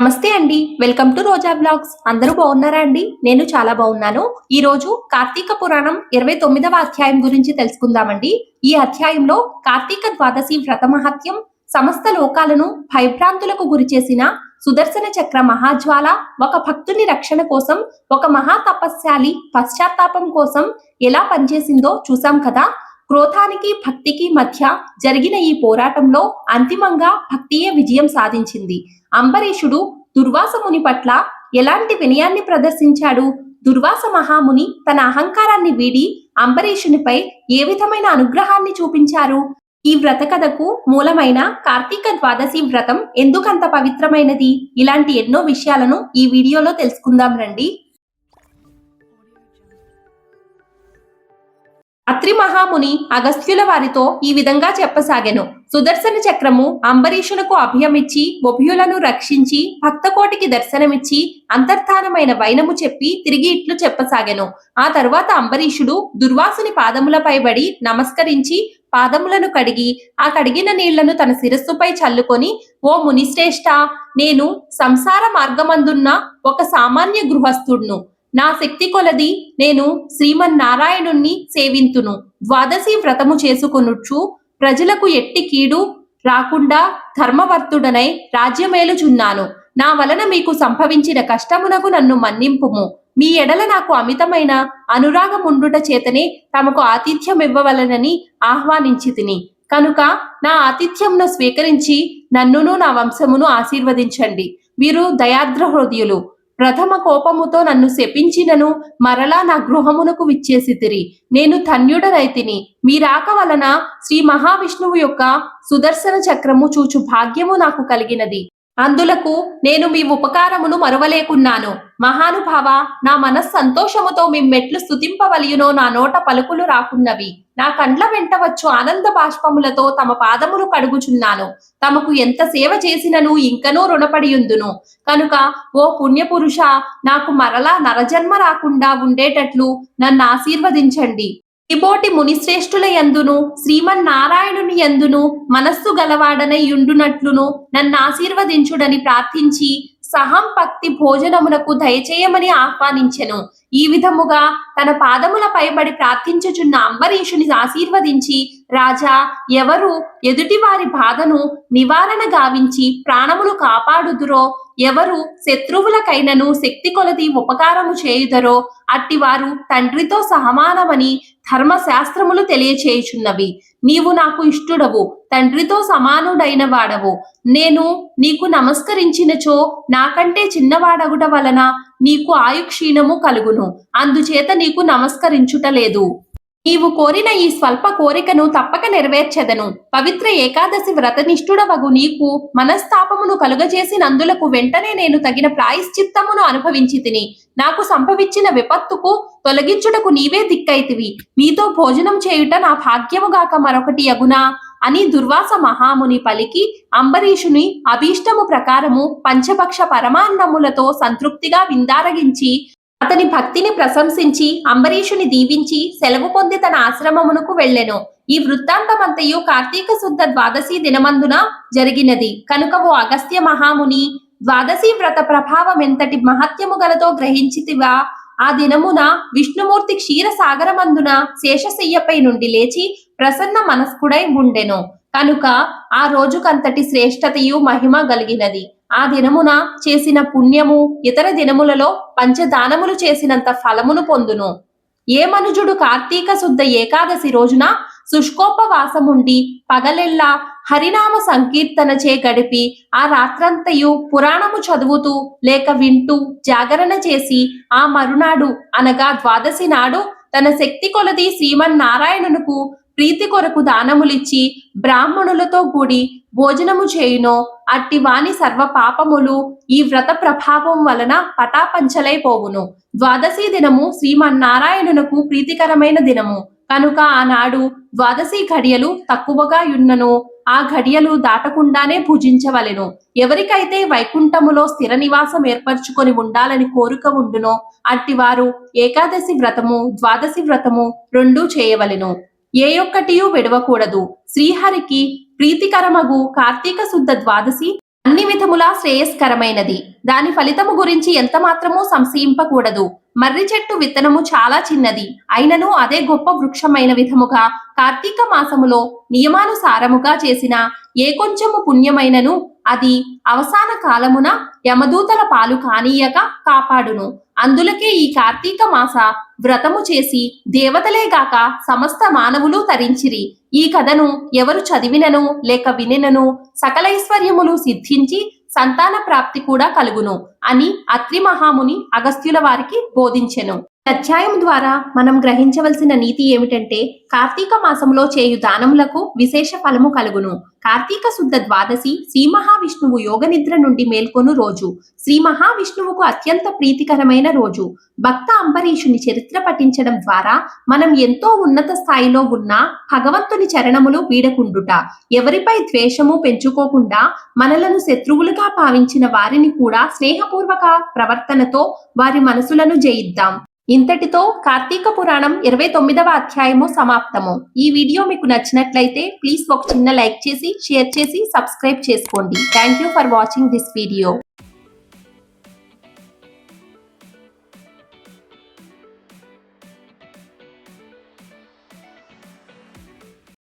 నమస్తే అండి. Welcome to Roja blogs. అందరూ బాగున్నారా అండి? నేను చాలా బాగున్నాను. ఈ రోజు కార్తీక పురాణం ఇరవై తొమ్మిదవ అధ్యాయం గురించి తెలుసుకుందామండి. ఈ అధ్యాయంలో కార్తీక ద్వాదశి వ్రత మహత్యం సమస్త లోకాలను భయభ్రాంతులకు గురి చేసిన సుదర్శన చక్ర మహాజ్వాల ఒక భక్తుని రక్షణ కోసం ఒక మహా తపస్శాలి పశ్చాత్తాపం కోసం ఎలా పనిచేసిందో చూసాం కదా. క్రోధానికి భక్తికి మధ్య జరిగిన ఈ పోరాటంలో అంతిమంగా భక్తియే విజయం సాధించింది. అంబరీషుడు దుర్వాస ముని పట్ల ఎలాంటి వినయాన్ని ప్రదర్శించాడు? దుర్వాస మహాముని తన అహంకారాన్ని వీడి అంబరీషునిపై ఏ విధమైన అనుగ్రహాన్ని చూపించారు? ఈ వ్రత కథకు మూలమైన కార్తీక ద్వాదశి వ్రతం ఎందుకంత పవిత్రమైనది? ఇలాంటి ఎన్నో విషయాలను ఈ వీడియోలో తెలుసుకుందాం రండి. అత్రి మహాముని అగస్త్యుల వారితో ఈ విధంగా చెప్పసాగెను. సుదర్శన చక్రము అంబరీషునకు అభయమిచ్చి ఉభయులను రక్షించి భక్తకోటికి దర్శనమిచ్చి అంతర్ధానమైన వైనము చెప్పి తిరిగి ఇట్లు చెప్పసాగెను. ఆ తర్వాత అంబరీషుడు దుర్వాసుని పాదములపై బడి నమస్కరించి పాదములను కడిగి ఆ కడిగిన నీళ్ళను తన శిరస్సుపై చల్లుకొని ఓ మునిశ్రేష్ఠ నేను సంసార మార్గమందున్న ఒక సామాన్య గృహస్థుడ్ను. నా శక్తి కొలది నేను శ్రీమన్నారాయణుణ్ణి సేవింతును. ద్వాదశి వ్రతము చేసుకొనుచు ప్రజలకు ఎట్టి కీడు రాకుండా ధర్మవర్తుడనై రాజ్యమేలుచున్నాను. నా వలన మీకు సంభవించిన కష్టమునకు నన్ను మన్నింపుము. మీ ఎడల నాకు అమితమైన అనురాగముండుట చేతనే తమకు ఆతిథ్యం ఇవ్వవలనని ఆహ్వానించి తిని కనుక నా ఆతిథ్యంను స్వీకరించి నన్నును నా వంశమును ఆశీర్వదించండి. వీరు దయాద్ర హృదయులు ప్రథమ కోపముతో నన్ను శపించినను మరలా నా గృహమునకు విచ్చేసితిరి. నేను ధన్యుడరైతిని మీ రాక వలన శ్రీ మహావిష్ణువు యొక్క సుదర్శన చక్రము చూచు భాగ్యము నాకు కలిగినది. అందులకు నేను మీ ఉపకారమును మరువలేకున్నాను. మహానుభావ నా మనస్ సంతోషముతో మీ మెట్లు స్థుతింపవలియునో నా నోట పలుకులు రాకున్నవి. నా కండ్ల వెంట వచ్చు ఆనంద బాష్పములతో తమ పాదములు కడుగుచున్నాను. తమకు ఎంత సేవ చేసినను ఇంకనూ రుణపడియుందును. కనుక ఓ పుణ్యపురుష నాకు మరలా నరజన్మ రాకుండా ఉండేటట్లు నన్ను ఆశీర్వదించండి. ఇబోటి మునిశ్రేష్ఠుల యందును శ్రీమన్నారాయణుని యందును మనస్సు గలవాడనై యుండునట్లును నన్ను ఆశీర్వదించుడని ప్రార్థించి సహం భక్తి భోజనమునకు దయచేయమని ఆహ్వానించెను. ఈ విధముగా తన పాదముల పైబడి ప్రార్థించుచున్న అంబరీషుని ఆశీర్వదించి రాజా ఎవరు ఎదుటి వారి బాధను నివారణ గావించి ప్రాణములు కాపాడుదురో ఎవరు శత్రువులకైనను శక్తి కొలది ఉపకారము చేయుదరో అట్టివారు తండ్రితో సమానమని ధర్మశాస్త్రములు తెలియచేయుచున్నవి. నీవు నాకు ఇష్టుడవు తండ్రితో సమానుడైన వాడవు. నేను నీకు నమస్కరించినచో నాకంటే చిన్నవాడగుట వలన నీకు ఆయుక్షీణము కలుగును. అందుచేత నీకు నమస్కరించుటలేదు నీవు కోరిన ఈ స్వల్ప కోరికను తప్పక నెరవేర్చెదను. పవిత్ర ఏకాదశి వ్రతనిష్ఠుడవగు నీకు మనస్తాపమును కలుగజేసినందులకు వెంటనే నేను తగిన ప్రాయశ్చిత్తమును అనుభవించి తిని నాకు సంభవించిన విపత్తుకు తొలగించుటకు నీవే దిక్కైతివి నీతో భోజనం చేయుట నా భాగ్యముగాక మరొకటి అగునా? అని దుర్వాస మహాముని పలికి అంబరీషుని అభీష్టము ప్రకారము పంచభక్ష పరమాన్నములతో సంతృప్తిగా విందారగించి అతని భక్తిని ప్రశంసించి అంబరీషుని దీవించి సెలవు పొంది తన ఆశ్రమమునకు వెళ్ళెను. ఈ వృత్తాంతమంతయు కార్తీక శుద్ధ ద్వాదశి దినమందున జరిగినది. కనుక ఓ అగస్త్య మహాముని ద్వాదశి వ్రత ప్రభావం ఎంతటి మహత్యము గలతో గ్రహించితివా? ఆ దినమున విష్ణుమూర్తి క్షీర సాగరమందున శేషశయ్యపై నుండి లేచి ప్రసన్న మనస్కుడై ఉండెను కనుక ఆ రోజుకంతటి శ్రేష్టతయు మహిమ కలిగినది ఆ దినమున చేసిన పుణ్యము ఇతర దినములలో పంచదానములు చేసినంత ఫలమును పొందును. ఏ మనుజుడు కార్తీక శుద్ధ ఏకాదశి రోజున శుష్కోపవాసముండి పగలెల్లా హరినామ సంకీర్తన చే గడిపి ఆ రాత్రంతయు పురాణము చదువుతూ లేక వింటూ జాగరణ చేసి ఆ మరునాడు అనగా ద్వాదశి నాడు తన శక్తి కొలది శ్రీమన్నారాయణునకు ప్రీతి కొరకు దానములిచ్చి బ్రాహ్మణులతో కూడి భోజనము చేయునో. అట్టి వాని సర్వ పాపములు ఈ వ్రత ప్రభావం వలన పటాపంచలైపోవును ద్వాదశి దినము శ్రీమన్నారాయణునకు ప్రీతికరమైన దినము. కనుక ఆనాడు ద్వాదశి ఘడియలు తక్కువగా యున్నను. ఆ ఘడియలు దాటకుండానే పూజించవలెను. ఎవరికైతే వైకుంఠములో స్థిర నివాసం ఏర్పరచుకొని ఉండాలని కోరిక ఉండునో అట్టివారు ఏకాదశి వ్రతము ద్వాదశి వ్రతము రెండూ చేయవలెను. ఏ ఒక్కటియూ విడవకూడదు. శ్రీహరికి ప్రీతికరమగు కార్తీక శుద్ధ ద్వాదశి అన్ని విధములా శ్రేయస్కరమైనది. దాని ఫలితము గురించి ఎంత మాత్రమూ సంశయింపకూడదు. మర్రి చెట్టు విత్తనము చాలా చిన్నది. అయినను అదే గొప్ప వృక్షమైన విధముగా కార్తీక మాసములో నియమానుసారముగా చేసిన ఏ కొంచెము పుణ్యమైనను అది అవసాన కాలమున యమదూతల పాలు కానీయక కాపాడును. అందులకే ఈ కార్తీక మాస వ్రతము చేసి దేవతలేగాక సమస్త మానవులు తరించిరి. ఈ కథను ఎవరు చదివినను లేక వినినను సకలైశ్వర్యములు సిద్ధించి సంతాన ప్రాప్తి కూడా కలుగును అని అత్రి మహాముని అగస్త్యుల వారికి బోధించెను. అధ్యాయం ద్వారా మనం గ్రహించవలసిన నీతి ఏమిటంటే కార్తీక మాసంలో చేయు దానములకు విశేష ఫలము కలుగును. కార్తీక శుద్ధ ద్వాదశి శ్రీ మహావిష్ణువు యోగ నిద్ర నుండి మేల్కొను రోజు. శ్రీ మహావిష్ణువుకు అత్యంత ప్రీతికరమైన రోజు. భక్త అంబరీషుని చరిత్ర పఠించడం ద్వారా మనం ఎంతో ఉన్నత స్థాయిలో ఉన్న భగవంతుని చరణములు వీడకుండుట. ఎవరిపై ద్వేషము పెంచుకోకుండా మనలను శత్రువులుగా భావించిన వారిని కూడా స్నేహపూర్వక ప్రవర్తనతో వారి మనసులను జయిద్దాం. ఇంతటితో కార్తీక పురాణం ఇరవై తొమ్మిదవ అధ్యాయము సమాప్తము. ఈ వీడియో మీకు నచ్చినట్లయితే ప్లీజ్ ఒక చిన్న లైక్ చేసి షేర్ చేసి సబ్స్క్రైబ్ చేసుకోండి. Thank you for watching this video